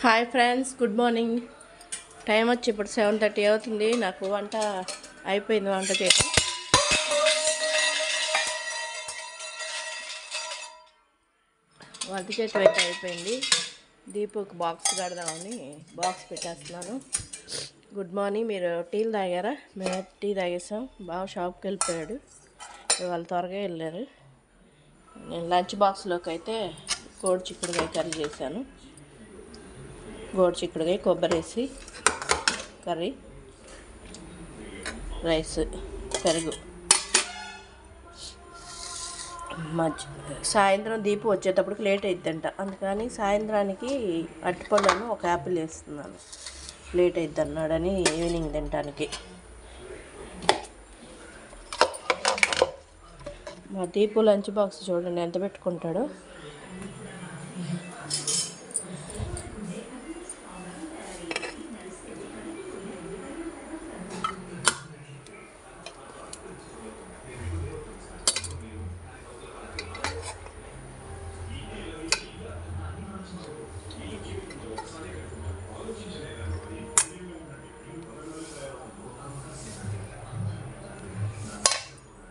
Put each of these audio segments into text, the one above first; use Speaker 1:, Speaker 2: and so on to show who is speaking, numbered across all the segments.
Speaker 1: Hi friends good morning. Time వచ్చి ఇప్పుడు seven thirty అవుతుంది. నాకు వంట అయిపోయింది వంట చేసి వంట చేతి అయితే అయిపోయింది. దీపుకి బాక్స్ కడదామని బాక్స్ పెట్టేస్తున్నాను. గుడ్ మార్నింగ్ మీరు టీలు తాగారా? మేము టీ తాగేసాం. బాగా షాప్కి వెళ్ళిపోయాడు. ఇవాళ త్వరగా వెళ్ళారు. నేను లంచ్ బాక్స్లోకి అయితే కోడి చిక్కుడుకాయ కర్రీ చేశాను. గోడు చిక్కుడుకాయ కొబ్బరి వేసి కర్రీ రైస్ పెరుగు. మధ్య సాయంత్రం దీపం వచ్చేటప్పటికి లేట్ అయిద్దంట. అందుకని సాయంత్రానికి అట్టిపళ్ళను ఒక యాపిల్ వేస్తున్నాను. లేట్ అయిద్ది అన్నాడని ఈవినింగ్ తినడానికి మా దీపు లంచ్ బాక్స్ చూడండి ఎంత పెట్టుకుంటాడో.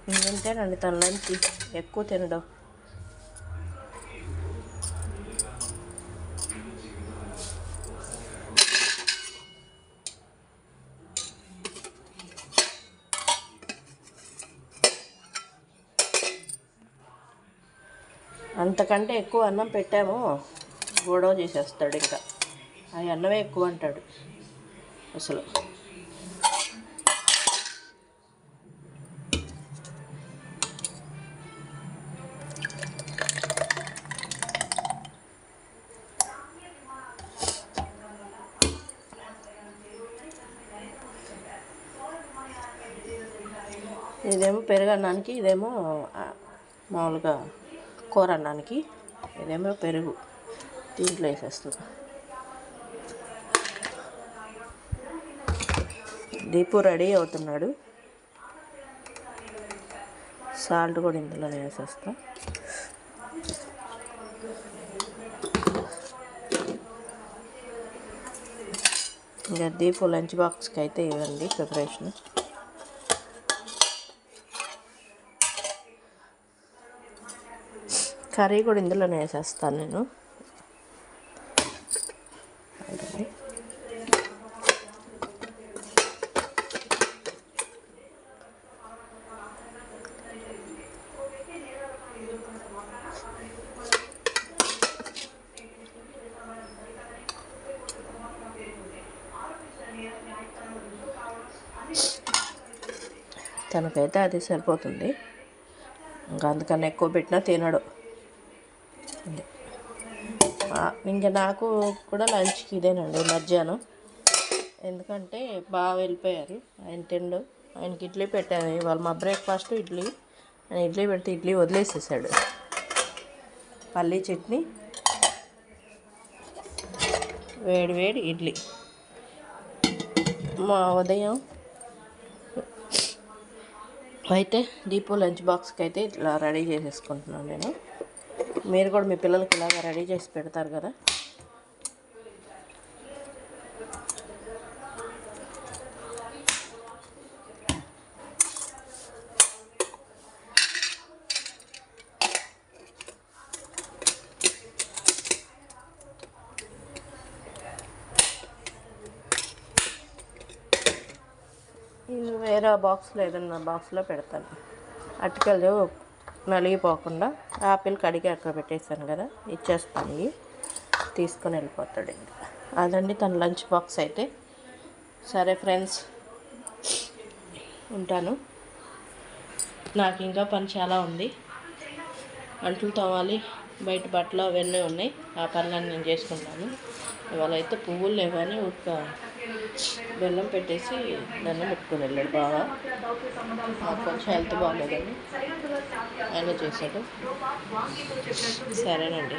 Speaker 1: తింటేనండి తన లంచ్ ఎక్కువ తినడం. అంతకంటే ఎక్కువ అన్నం పెట్టాము గొడవ చేసేస్తాడు ఇంకా. ఆ అన్నమే ఎక్కువ అంటాడు. అసలు ఇదేమో పెరుగు అన్నానికి ఇదేమో మామూలుగా కూర అన్నానికి ఇదేమో పెరుగు. దీంట్లో వేసేస్తుంది దీపు రెడీ అవుతున్నాడు. సాల్ట్ కూడా ఇందులో వేసేస్తా. ఇంకా దీపు లంచ్ బాక్స్కి అయితే ఇవ్వండి ప్రిపరేషన్. కర్రీ కూడా ఇందులోనే వేసేస్తాను నేను. తనకైతే అది సరిపోతుంది. ఇంకా అందుకని ఎక్కువ పెట్టినా తినడు. అదే. ఇంకా నాకు కూడా లంచ్కి ఇదేనండి మధ్యాహ్నం. ఎందుకంటే బాగా వెళ్ళిపోయారు. ఆయన తిండు. ఆయనకి ఇడ్లీ పెట్టాను. ఇవాళ మా బ్రేక్ఫాస్ట్ ఇడ్లీ. ఆయన ఇడ్లీ పెడితే ఇడ్లీ వదిలేసేసాడు. పల్లీ చట్నీ వేడి వేడి ఇడ్లీ. మా ఉదయం అయితే డీపో లంచ్ బాక్స్కి అయితే ఇట్లా రెడీ చేసేసుకుంటున్నాను నేను. మీరు కూడా మీ పిల్లలకి ఇలాగ రెడీ చేసి పెడతారు కదా? వేరే బాక్స్లో ఏదన్నా బాక్స్లో పెడతాను. అటుకలు నలిగిపోకుండా ఆపిల్ కడిగి అక్కడ పెట్టేశాను కదా ఇచ్చేస్తాను. తీసుకొని వెళ్ళిపోతాడు ఇంకా. అదండి తన లంచ్ బాక్స్ అయితే. సరే ఫ్రెండ్స్ ఉంటాను. నాకు ఇంకా పని చాలా ఉంది. అంట్లు తవ్వాలి. బయట బట్టలు అవన్నీ ఉన్నాయి. ఆ పనులన్నీ నేను చేసుకుంటాను. ఇవాళ అయితే పువ్వులు లేవని ఒక బెల్లం పెట్టేసి దండం పెట్టుకుని వెళ్ళాడు బాగా నాకు కొంచెం హెల్త్ బాగాలేదని ఆయన చేశాడు. సరేనండి.